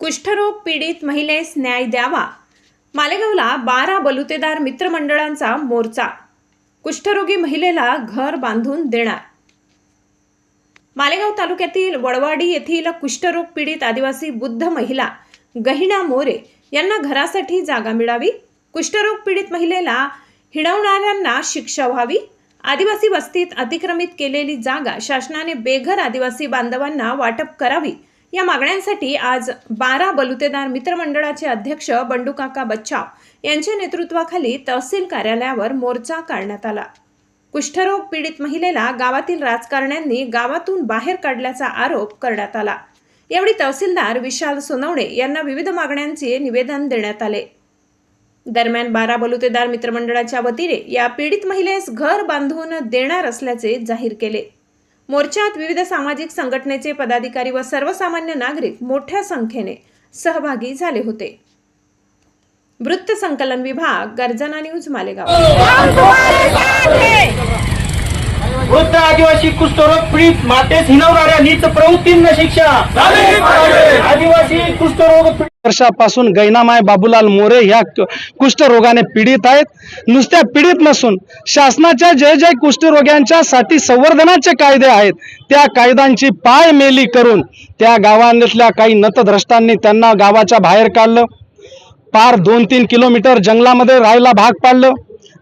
कुष्ठरोग पीडित महिलेस न्याय द्यावा. मालेगावला बारा बलुतेदार मित्रमंडळांचा मोर्चा. कुष्ठरोगी महिलेला घर बांधून देणार. मालेगाव तालुक्यातील वडवाडी येथील कुष्ठरोग पीडित आदिवासी बुद्ध महिला गहिणा मोरे यांना घरासाठी जागा मिळावी. कुष्ठरोग पीडित महिलेला हिणवणाऱ्यांना शिक्षा व्हावी. आदिवासी वस्तीत अतिक्रमित केलेली जागा शासनाने बेघर आदिवासी बांधवांना वाटप करावी. या मागण्यांसाठी आज बारा बलुतेदार मित्रमंडळाचे अध्यक्ष बंडूकाका बच्चाव यांच्या नेतृत्वाखाली तहसील कार्यालयावर मोर्चा काढण्यात आला. कुष्ठरोग पीडित महिलेला गावातील राजकारण्यांनी गावातून बाहेर काढल्याचा आरोप करण्यात आला. यावेळी तहसीलदार विशाल सोनवणे यांना विविध मागण्यांचे निवेदन देण्यात आले. दरम्यान बारा बलुतेदार मित्रमंडळाच्या वतीने या पीडित महिलेस घर बांधून देणार असल्याचे जाहीर केले. मोर्चात विविध सामाजिक संघटनेचे पदाधिकारी व सर्वसामान्य नागरिक मोठ्या संख्येने सहभागी झाले होते. वृत्त संकलन विभाग गर्जना न्यूज मालेगाव. वृद्ध आदिवासी कुष्ठरोग पीडित मातेस हिनवणाऱ्या नीच प्रवृत्तींना शिक्षा. आदिवासी कुष्ठरोग वर्षापासून गैनामाय बाबूलाल मोरे ह्या कुष्ठरोगाने पीडित आहेत. नुसत्या पीडित नसून शासनाच्या जे जे कुष्ठरोग्यांच्या साठी संवर्धनाचे कायदे आहेत. त्या कायद्यांची पायमेली करून त्या गावांतल्या काही नतद्रष्टांनी त्यांना गावाच्या बाहेर काढलं. पार दोन तीन किलोमीटर जंगलामध्ये राहायला भाग पाडलं.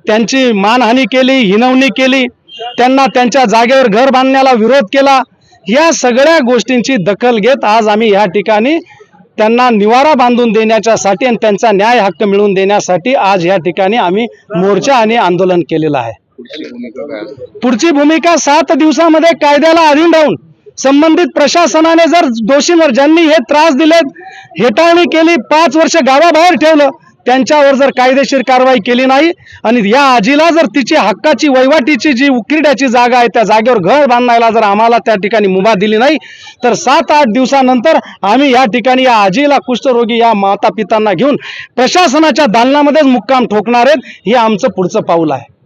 त्यांची मानहानी केली हिनवणी केली. त्यांना त्यांच्या जागेवर घर बांधण्याला विरोध केला. या सगळ्या गोष्टींची दखल घेत आज आम्ही या ठिकाणी त्यांना निवारा बांधून देण्याच्यासाठी आणि त्यांचा न्याय हक्क मिळवून देण्यासाठी आज या ठिकाणी आम्ही मोर्चा आणि आंदोलन केलेलं आहे. पुढची भूमिका सात दिवसामध्ये कायद्याला अधीन राहून संबंधित प्रशासनाने जर दोषींवर ज्यांनी हे त्रास दिलेत हेटाळणी केली पाच वर्ष गावाबाहेर ठेवलं त्यांच्यावर जर कायदेशीर कारवाई केली नाही आणि या आजीला जर तिची हक्काची वहिवाटीची जी उकिरड्याची जागा आहे त्या जागेवर घर बांधायला जर आम्हाला त्या ठिकाणी मुभा दिली नाही तर सात आठ दिवसानंतर आम्ही या ठिकाणी या आजीला कुष्ठरोगी या माता पितांना घेऊन प्रशासनाच्या दालनामध्येच मुक्काम ठोकणार आहेत हे आमचं पुढचं पाऊल आहे.